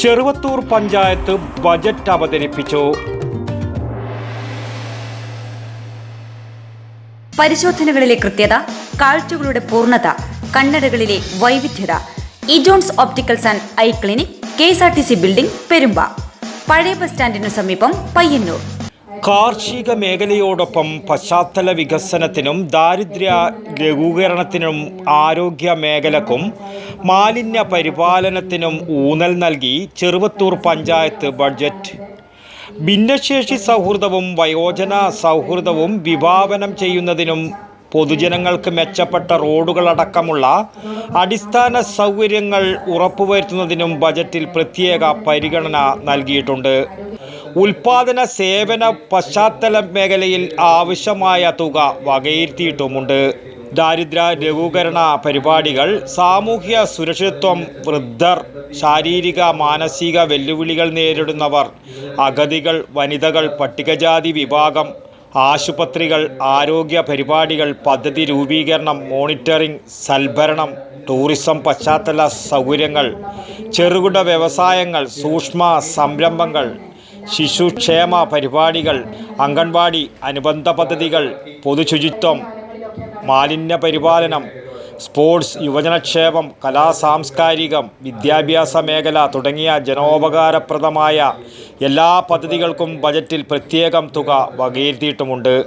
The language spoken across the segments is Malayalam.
ചെറുവത്തൂർ പഞ്ചായത്ത് ബജറ്റ് അവതരിപ്പിച്ചു. പരിശോധനകളിലെ കൃത്യത കാഴ്ചകളുടെ പൂർണത കണ്ണടകളിലെ വൈവിധ്യത. ഇജോൺസ് opticals and eye clinic K S R T C building Perumba. പഴയ ബസ് സ്റ്റാൻഡിനു സമീപം പയ്യന്നൂർ. കാർഷിക മേഖലയോടൊപ്പം പശ്ചാത്തല വികസനത്തിനും ദാരിദ്ര്യ ലഘൂകരണത്തിനും ആരോഗ്യ മേഖലക്കും മാലിന്യ പരിപാലനത്തിനും ഊന്നൽ നൽകി ചെറുവത്തൂർ പഞ്ചായത്ത് ബഡ്ജറ്റ്. ഭിന്നശേഷി സൗഹൃദവും വയോജന സൗഹൃദവും വിഭാവനം ചെയ്യുന്നതിനും പൊതുജനങ്ങൾക്ക് മെച്ചപ്പെട്ട റോഡുകളടക്കമുള്ള അടിസ്ഥാന സൗകര്യങ്ങൾ ഉറപ്പുവരുത്തുന്നതിനും ബജറ്റിൽ പ്രത്യേക പരിഗണന നൽകിയിട്ടുണ്ട്. ഉൽപാദന സേവന പശ്ചാത്തല മേഖലയിൽ ആവശ്യമായ തുക വകയിരുത്തിയിട്ടുമുണ്ട്. ദാരിദ്ര്യ ലഘൂകരണ പരിപാടികൾ സാമൂഹ്യ സുരക്ഷിതത്വം വൃദ്ധർ ശാരീരിക മാനസിക വെല്ലുവിളികൾ നേരിടുന്നവർ അഗതികൾ വനിതകൾ പട്ടികജാതി വിഭാഗം ആശുപത്രികൾ ആരോഗ്യ പരിപാടികൾ പദ്ധതി രൂപീകരണം മോണിറ്ററിംഗ് സൽഭരണം ടൂറിസം പശ്ചാത്തല സൗകര്യങ്ങൾ ചെറുകിട വ്യവസായങ്ങൾ സൂക്ഷ്മ സംരംഭങ്ങൾ ശിശുക്ഷേമ പരിപാടികൾ അംഗൻവാടി അനുബന്ധ പദ്ധതികൾ പൊതുശുചിത്വം മാലിന്യ പരിപാലനം സ്പോർട്സ് യുവജനക്ഷേമം കലാ സാംസ്കാരികം വിദ്യാഭ്യാസ മേഖല തുടങ്ങിയ ജനോപകാരപ്രദമായ എല്ലാ പദ്ധതികൾക്കും ബജറ്റിൽ പ്രത്യേകം തുക വകയിരുത്തിയിട്ടുമുണ്ട്.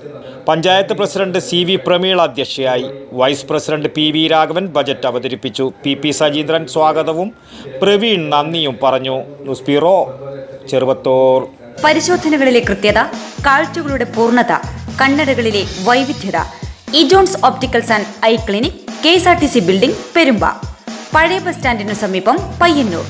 Panchayat president C V Prameela അധ്യക്ഷയായി vice president P V Raghavan budget അവതരിപ്പിച്ചു. പി പി സജീന്ദ്രൻ സ്വാഗതവും പ്രവീൺ നന്ദിയും പറഞ്ഞു. News bureau Cheruvathur. പരിശോധനകളിലെ കൃത്യത കാഴ്ചകളുടെ പൂർണത കണ്ണടകളിലെ വൈവിധ്യത. ഇജോൺസ് opticals and eye clinic K S R T C building Perumba. പഴയ ബസ് സ്റ്റാൻഡിനു സമീപം പയ്യന്നൂർ.